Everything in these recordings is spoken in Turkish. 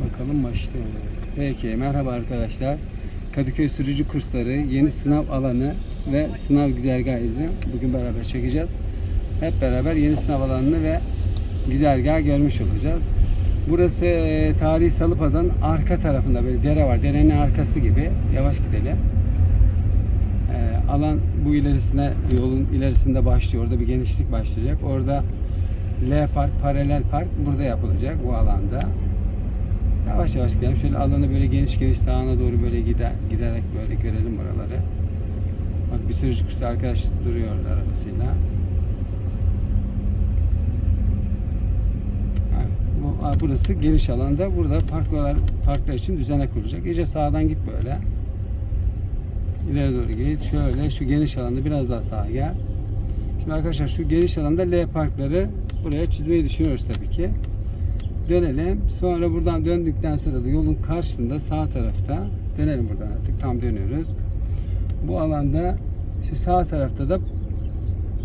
Bakalım başlıyor. Peki merhaba arkadaşlar. Kadıköy sürücü kursları yeni sınav alanı ve sınav güzergahını bugün beraber çekeceğiz. Hep beraber yeni sınav alanını ve güzergahı görmüş olacağız. Burası e, tarihi Salıpazarı'nın arka tarafında böyle dere var. Derenin arkası gibi. Yavaş gidelim. E, alan bu ilerisine yolun ilerisinde başlıyor. Orada bir genişlik başlayacak. Orada L park, paralel park burada yapılacak bu alanda. Yavaş yavaş gidelim. Şöyle alanı böyle geniş geniş sağına doğru böyle gider, giderek böyle görelim buraları. Bak bir sürücü kuşta arkadaş duruyor orada arabasıyla. Evet, bu, burası geniş alanda. Burada parklar, parklar için düzene kurulacak. İyice sağdan git böyle. İleri doğru git. Şöyle şu geniş alanda biraz daha sağa gel. Şimdi arkadaşlar şu geniş alanda L parkları buraya çizmeyi düşünüyoruz tabii ki. Dönelim. Sonra buradan döndükten sonra da yolun karşısında sağ tarafta dönelim buradan artık tam dönüyoruz. Bu alanda şu sağ tarafta da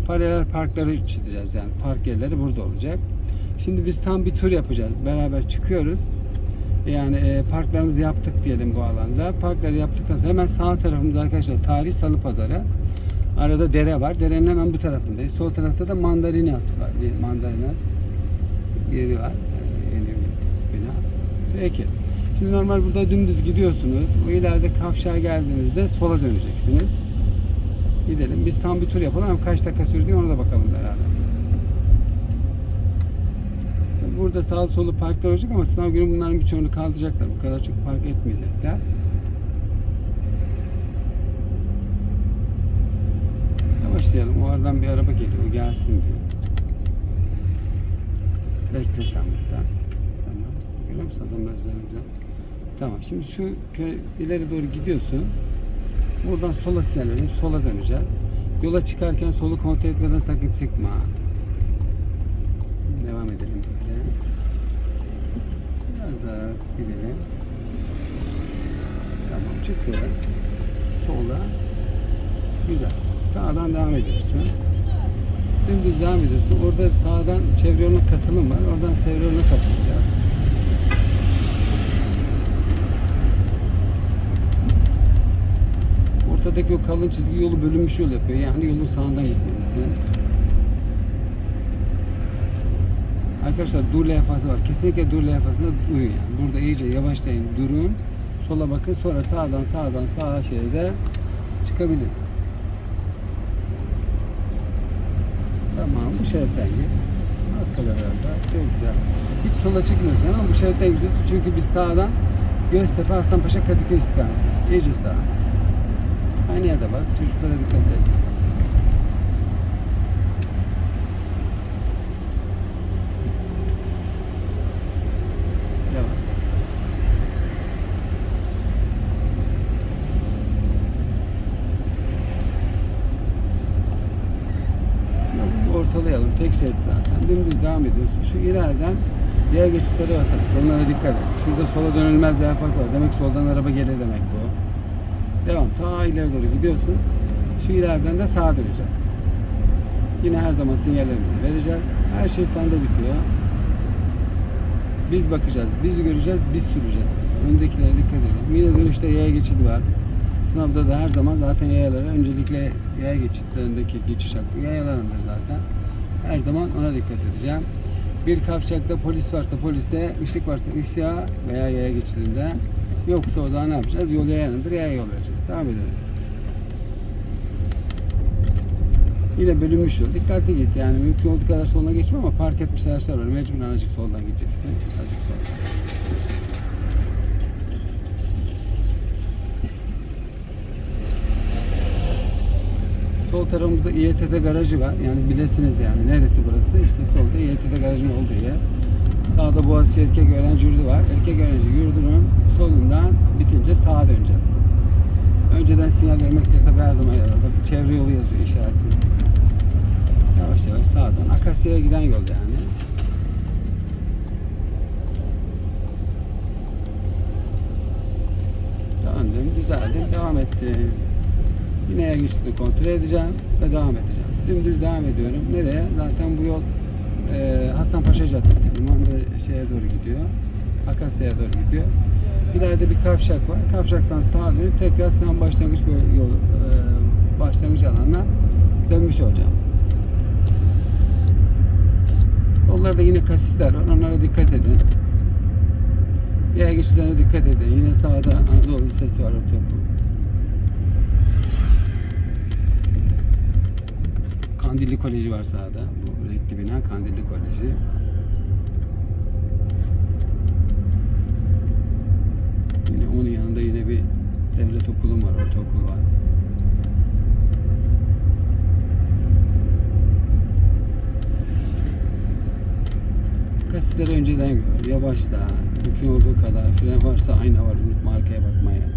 paralel parkları çizeceğiz. Yani park yerleri burada olacak. Şimdi biz tam bir tur yapacağız. Beraber çıkıyoruz. Yani e, parklarımızı yaptık diyelim bu alanda. Parkları yaptıktan sonra hemen sağ tarafımızda arkadaşlar Tarih Salı Pazarı. Arada dere var. Derenin hemen bu tarafındayız. Sol tarafta da Mandarinas var. Bir Mandarinas yeri var. Bir bina. Peki. Şimdi normal burada dümdüz gidiyorsunuz. Bu ileride kavşağa geldiğinizde sola döneceksiniz. Gidelim. Biz tam bir tur yapalım kaç dakika sürdü ona da bakalım beraber. Burada sağ solu parklar olacak ama sınav günü bunların birçoğunu kaldıracaklar. Bu kadar çok park etmeyecekler. Yavaşlayalım. O aradan bir araba geliyor. O gelsin diyor. Bekle sen musun adamlar üzerimizde? Tamam. Şimdi şu köy ileri doğru gidiyorsun. Buradan sola sinyal verelim. Sola döneceğiz. Yola çıkarken solu kontrol etmeden sakın çıkma. Devam edelim. Biraz daha gidelim. Tamam çıkıyor. Sola. Güzel. Sağdan devam ediyorsun. Dümdüz devam ediyorsun. Orada sağdan çevre yoluna katılım var. Oradan çevre yoluna katılacağız. Ortadaki o kalın çizgi yolu bölünmüş yol yapıyor. Yani yolun sağından gitmelisin. Arkadaşlar dur levhası var. Kesinlikle dur levhasına uyun yani. Burada iyice yavaşlayın, durun. Sola bakın sonra sağdan sağdan sağa şeride çıkabiliriz. Tamam bu şeritten git. Az arada. Çok güzel. Hiç sola çıkmıyorsun ama bu şeritten gidiyorsun. Çünkü biz sağdan Göztepe, Hasanpaşa, Kadıköy istikameti. İyice sağa. Aynı yerde bak. Çocuklara dikkat et. Devam. Ortalayalım. Tek şerit zaten. Dümdüz devam ediyorsun. Şu ileriden diğer geçitleri var. tabii. Onlara dikkat et. Şurada sola dönülmez levhası var. Demek soldan araba gelir demek bu. Devam. Ta ileri doğru gidiyorsun. Şu ileriden de sağa döneceğiz. Yine her zaman sinyallerimizi vereceğiz. Her şey sende bitiyor. Biz bakacağız, biz göreceğiz, biz süreceğiz. Öndekilere dikkat edelim. Yine dönüşte yaya geçidi var. Sınavda da her zaman zaten yayalara öncelikle yaya geçitlerindeki geçiş hakkı yayalarındır zaten. Her zaman ona dikkat edeceğim. Bir kavşakta polis varsa poliste, ışık varsa ışığa veya yaya geçidinde. Yoksa o zaman ne yapacağız? Yol yayanındır, yaya yol vereceğiz. Devam edelim. Yine bölünmüş yol. Dikkatli git yani mümkün olduğu kadar soluna geçme ama park etmiş araçlar var. Mecburen azıcık soldan gideceksin. Azıcık soldan. Sol tarafımızda İETT garajı var. Yani bilesiniz de yani neresi burası? İşte solda İETT garajının olduğu yer. Sağda Boğaziçi Erkek Öğrenci Yurdu var. Erkek Öğrenci Yurdu'nun solundan bitince sağa döneceğiz. Önceden sinyal vermek de tabii her zaman yarar. Bakın çevre yolu yazıyor işareti. Yavaş yavaş sağdan. Akasya'ya giden yol yani. Döndüm, düzeldim, devam ettim. Yine yer kontrol edeceğim ve devam edeceğim. Dümdüz devam ediyorum. Nereye? Zaten bu yol e, Hasanpaşa Caddesi. Limanlı şeye doğru gidiyor. kasaya doğru gidiyor. İleride bir kavşak var. Kavşaktan sağa dönüp tekrar sınav başlangıç böyle yol, e, başlangıç alanına dönmüş olacağım. Onlarda yine kasisler var. Onlara dikkat edin. Yaya geçişlerine dikkat edin. Yine sağda Anadolu Lisesi var ortaokul. Kandilli Koleji var sağda. Bu renkli bina Kandilli Koleji. Yine onun yanında yine bir devlet okulu var, ortaokul var. Kasisleri önceden gör, yavaşla, mümkün olduğu kadar fren varsa ayna var, unutma arkaya bakmaya.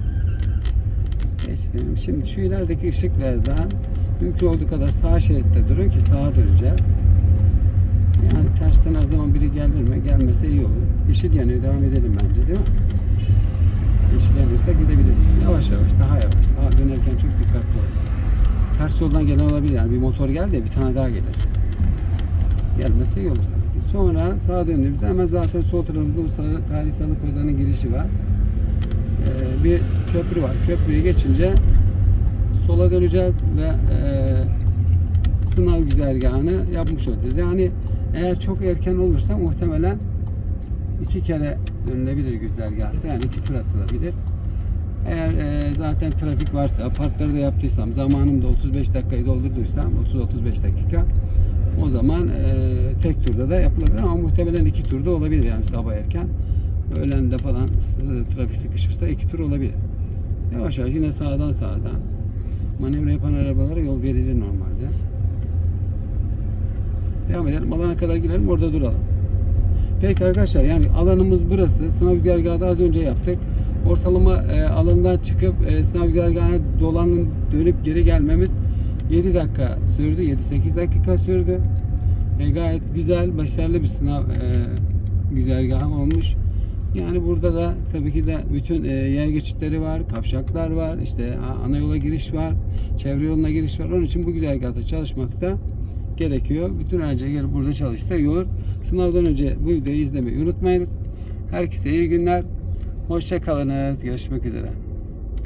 Geçtim. Şimdi şu ilerideki ışıklardan mümkün olduğu kadar sağ şeritte durun ki sağa döneceğiz. Yani tersten her zaman biri gelir mi? Gelmese iyi olur. Yeşil yanıyor, devam edelim bence değil mi? Yeşil yanıyorsa gidebiliriz. Yavaş yavaş, daha yavaş. Sağa dönerken çok dikkatli olun. Ters yoldan gelen olabilir yani. Bir motor geldi bir tane daha gelir. Gelmese iyi olur. Sonra sağa döndüğümüzde hemen zaten sol tarafımızda Uluslararası Tarih Sanat Kozan'ın girişi var. Ee, bir köprü var. Köprüyü geçince sola döneceğiz ve e, sınav güzergahını yapmış olacağız. Yani eğer çok erken olursa muhtemelen iki kere dönülebilir güzergahta. Yani iki tur atılabilir. Eğer e, zaten trafik varsa, parkları da yaptıysam, zamanımda 35 dakikayı doldurduysam, 30-35 dakika o zaman e, tek turda da yapılabilir ama muhtemelen iki turda olabilir yani sabah erken. Öğlende falan trafik sıkışırsa iki tur olabilir. Yavaş yavaş yine sağdan sağdan. Manevra yapan arabalara yol verilir normalde. Devam edelim. Alana kadar girelim orada duralım. Peki arkadaşlar yani alanımız burası. Sınav güzergahı az önce yaptık. Ortalama e, alandan çıkıp e, sınav güzergahına dolanın dönüp geri gelmemiz 7 dakika sürdü. 7-8 dakika sürdü. E, gayet güzel, başarılı bir sınav e, güzergahı olmuş. Yani burada da tabii ki de bütün e, yer geçitleri var, kavşaklar var, işte ana yola giriş var, çevre yoluna giriş var. Onun için bu güzergahta çalışmakta gerekiyor. Bütün öğrenciler gelip burada çalışsa iyi olur. Sınavdan önce bu videoyu izlemeyi unutmayınız. Herkese iyi günler. Hoşça kalınız. Görüşmek üzere.